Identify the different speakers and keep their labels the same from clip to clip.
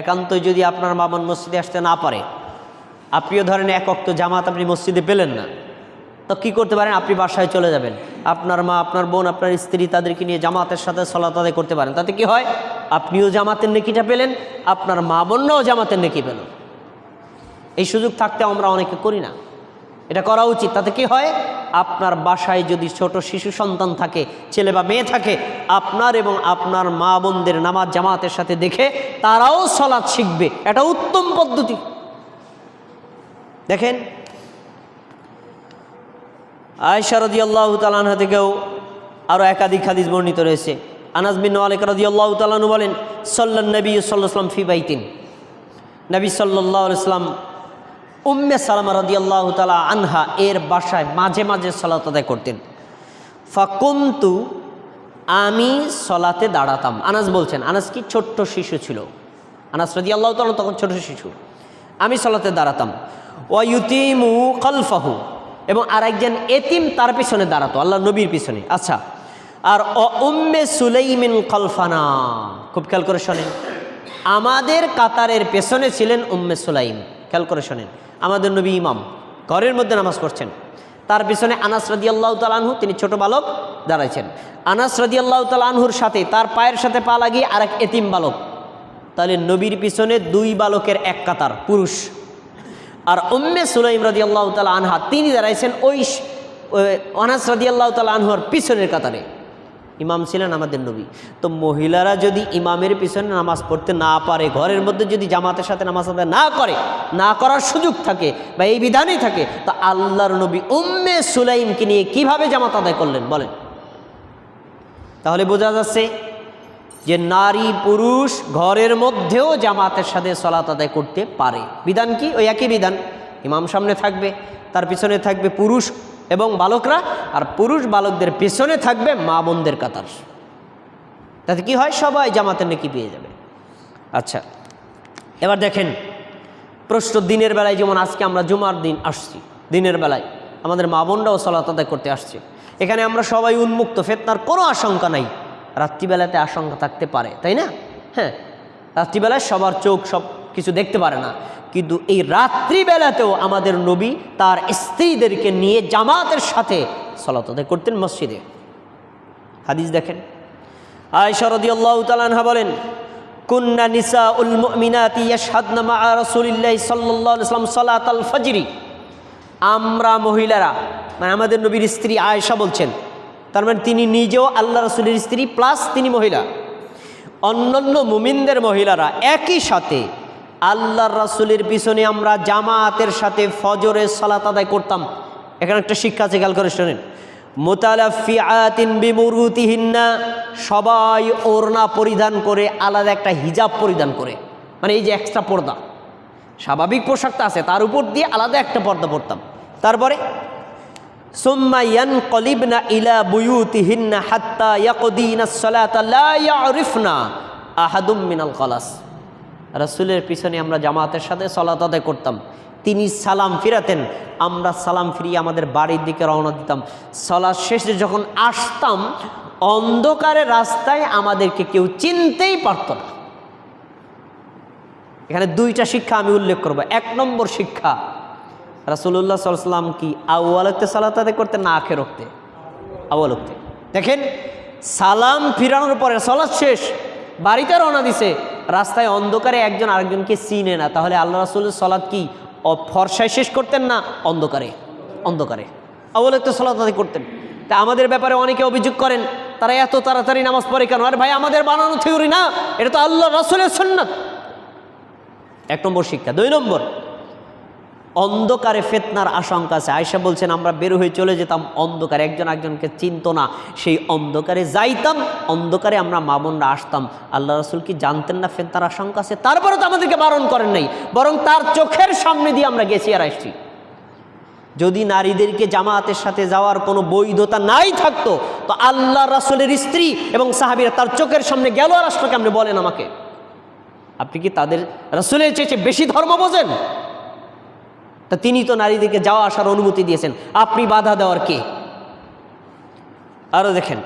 Speaker 1: একান্তই যদি আপনার মামন মসজিদে আসতে না পারে, আপনিও ধরেন এক অক্ত জামাত আপনি মসজিদে পেলেন না, তো কি করতে পারেন? আপনি বাসায় চলে যাবেন। আপনার মা, আপনার বোন, আপনার স্ত্রী তাদেরকে নিয়ে জামাতের সাথে সলাত আদায় করতে পারেন। তাতে কি হয়? আপনিও জামাতের নেকিটা পেলেন, আপনার মা বোনরাও জামাতের নেকি পেল। এই সুযোগ থাকতে আমরা অনেকে করি না। এটা করা উচিত। তাতে কি হয়? আপনার বাসায় যদি ছোট শিশু সন্তান থাকে, ছেলে বা মেয়ে থাকে, আপনার এবং আপনার মা বোনদের নামাজ জামাতের সাথে দেখে তারাও সলাৎ শিখবে। এটা উত্তম পদ্ধতি। দেখেন আয়সা রদি আল্লাহ তালানহা থেকেও আরও একাধিক হাদিস বর্ণিত রয়েছে। আনাস বিন মালিক রদি আল্লাহ তালানু বলেন, সল্লা নবী সাল্লাম ফি বাইতিন। নবী সাল্লাহ ইসলাম উম্মে সালামা আল্লাহ তালা আনহা এর বাসায় মাঝে মাঝে সলাত আদায় করতেন। ফাকুমতু, আমি সলাতে দাঁড়াতাম। আনাস বলছেন, আনাস কি ছোট্ট শিশু ছিল? আনাস রদি আল্লাহ তালা তখন ছোট শিশু। আমি সলাতে দাঁড়াতাম। ওয়ুতিমু কলফাহু এবং আরেকজন এতিম তার পিছনে দাঁড়াতো আল্লাহ নবীর পিছনে। আচ্ছা আর অ উম্মে সুলাইমিন কলফানা খুব খেয়াল করে শোনেন। আমাদের কাতারের পেছনে ছিলেন উম্মে সুলাইম। খেয়াল করে শোনেন। আমাদের নবী ইমাম। ঘরের মধ্যে নামাজ পড়ছেন। তার পিছনে আনাস রদি আল্লাহ তালানহু তিনি ছোট বালক, দাঁড়াইছেন। আনাস রদি আল্লাহ তালানহুর সাথে, তার পায়ের সাথে পা লাগিয়ে আরেক এতিম বালক। তাহলে নবীর পিছনে দুই বালকের এক কাতার, পুরুষ। আর উম্মে সুলাইম রাজি আল্লাহ তালা আনহা, তিনি দাঁড়াইছেন ওই স- ওই অনাস রাজি আল্লাহ তালা আনহার পিছনের কাতারে। ইমাম ছিলেন আমাদের নবী। তো মহিলারা যদি ইমামের পিছনে নামাজ পড়তে না পারে, ঘরের মধ্যে যদি জামাতের সাথে নামাজ আদায় না করে, না করার সুযোগ থাকে বা এই বিধানই থাকে, তো আল্লাহর নবী উম্মে সুলাইমকে নিয়ে কীভাবে জামাত আদায় করলেন বলেন? তাহলে বোঝা যাচ্ছে যে নারী পুরুষ ঘরের মধ্যেও জামাতের সাথে সলাত আদায় করতে পারে। বিধান কি? ওই একই বিধান। ইমাম সামনে থাকবে, তার পিছনে থাকবে পুরুষ। এবং বালকরা আর পুরুষ বালকদের পেছনে থাকবে মা বোনদের কাতার। তাতে কি হয়? সবাই জামাতের নাকি পেয়ে যাবে। আচ্ছা এবার দেখেন, প্রশ্ন দিনের বেলায়, যেমন আজকে আমরা জুমার দিন আসছি, দিনের বেলায় আমাদের মা বোনরাও সলাত আদায় করতে আসছে। এখানে আমরা সবাই উন্মুক্ত, ফেতনার কোনো আশঙ্কা নাই। রাত্রিবেলাতে আশঙ্কা থাকতে পারে, তাই না? হ্যাঁ রাত্রিবেলায় সবার চোখ সব কিছু দেখতে পারে না। কিন্তু এই রাত্রিবেলাতেও আমাদের নবী তার স্ত্রীদেরকে নিয়ে জামাতের সাথে সলাত করতেন মসজিদে। হাদিস দেখেন। আয়েশা রাদিয়াল্লাহু তাআলা আনহা বলেন, কুন্না নিসা উল মুমিনাতি ইয়াশহাদনা মা রাসূলিল্লাহি সাল্লাল্লাহু আলাইহি ওয়াসাল্লাম সালাতাল ফজরি। আমরা মহিলারা মানে আমাদের নবীর স্ত্রী আয়েশা বলছেন, তার মানে তিনি নিজেও আল্লাহ রসুলের স্ত্রী প্লাস তিনি মহিলা। অন্যান্য মুমিনদের মহিলারা একই সাথে আল্লাহর রাসুলের পিছনে আমরা জামাতের সাথে ফজরের সালাত আদায় করতাম। এখানে একটা শিক্ষা আছে, খেয়াল করে শোনেন। বিমুরুতিহিন্না, সবাই ওড়না পরিধান করে, আলাদা একটা হিজাব পরিধান করে। মানে এই যে এক্সট্রা পর্দা। স্বাভাবিক পোশাকটা আছে, তার উপর দিয়ে আলাদা একটা পর্দা পরতাম। তারপরে, সুম্মা ইয়ানকলিবনা ইলা বুয়ুতিহিন্না হাত্তা ইয়াকদিনা সালাতা লা আহাদুম মিনাল কলাস রাসূলের পিছনে আমরা জামাতের সাথে সালাত আদায় করতাম। তিনি সালাম ফিরাতেন, আমরা সালাম ফিরিয়ে আমাদের বাড়ির দিকে রওনা দিতাম। সালাদ শেষে যখন আসতাম, অন্ধকারে রাস্তায় আমাদেরকে কেউ চিনতেই পারত না। এখানে দুইটা শিক্ষা আমি উল্লেখ করব। এক নম্বর শিক্ষা রাসুল্লাহ সাল্লাম কি আউ্বালতে সালাত আদায় করতে না আখে রক্তে আউ্বালতে দেখেন, সালাম ফিরানোর পরে সলাৎ শেষ, বাড়িতে রওনা দিছে রাস্তায় অন্ধকারে একজন আরেকজনকে চিনে না। তাহলে আল্লাহ রাসুলের সলাদ কি? ফর্সায় শেষ করতেন না অন্ধকারে? অন্ধকারে। অবলে তো সলাদ আদি করতেন। তা আমাদের ব্যাপারে অনেকে অভিযোগ করেন, তারা এত তাড়াতাড়ি নামাজ পড়ে কেন? আর ভাই, আমাদের বানানো থিওরি না। এটা তো আল্লাহ রাসুলের সন্ন্যত এক নম্বর শিক্ষা। দুই নম্বর অন্ধকারে ফেতনার আশঙ্কা আছে। আয়সা বলছেন, আমরা বের হয়ে চলে যেতাম অন্ধকারে, একজন একজনকে চিনত না। সেই অন্ধকারে যাইতাম, অন্ধকারে আমরা মামুনরা আসতাম। আল্লাহ রসুল কি জানতেন না ফেতনার আশঙ্কা আছে? তারপরে তো আমাদেরকে বারণ করেন নাই, বরং তার চোখের সামনে দিয়ে আমরা গেছি আর আসছি। যদি নারীদেরকে জামাতের সাথে যাওয়ার কোনো বৈধতা নাই থাকতো, তো আল্লাহ রাসুলের স্ত্রী এবং সাহাবিরা তার চোখের সামনে গেল আর কেমনে বলেন আমাকে? আপনি কি তাদের রাসুলের চেয়ে বেশি ধর্ম বোঝেন? তা তিনি তো নারীদেরকে যাওয়া আসার অনুমতি দিয়েছেন। আপনি বাধা দেওয়ার কে? আরও দেখেন।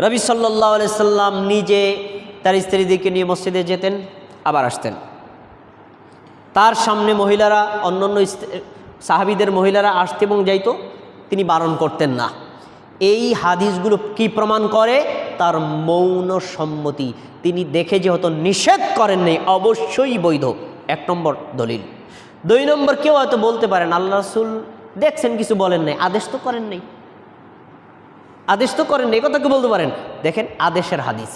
Speaker 1: রবি সাল্লাহ সাল্লাম নিজে তার স্ত্রীদেরকে নিয়ে মসজিদে যেতেন, আবার আসতেন। তার সামনে মহিলারা, অন্যান্য সাহাবিদের মহিলারা আসতে এবং যাইতো, তিনি বারণ করতেন না। এই হাদিসগুলো কি প্রমাণ করে? তার মৌন সম্মতি। তিনি দেখে যেহেতু নিষেধ করেন নাই, অবশ্যই বৈধ। এক নম্বর দলিল। দুই নম্বর কেউ হয়তো বলতে পারেন আল্লাহ রাসুল দেখছেন কিছু বলেন নাই আদেশ তো করেন নাই। আদেশ তো করেন নাই, কথা কি বলতে পারেন? দেখেন আদেশের হাদিস।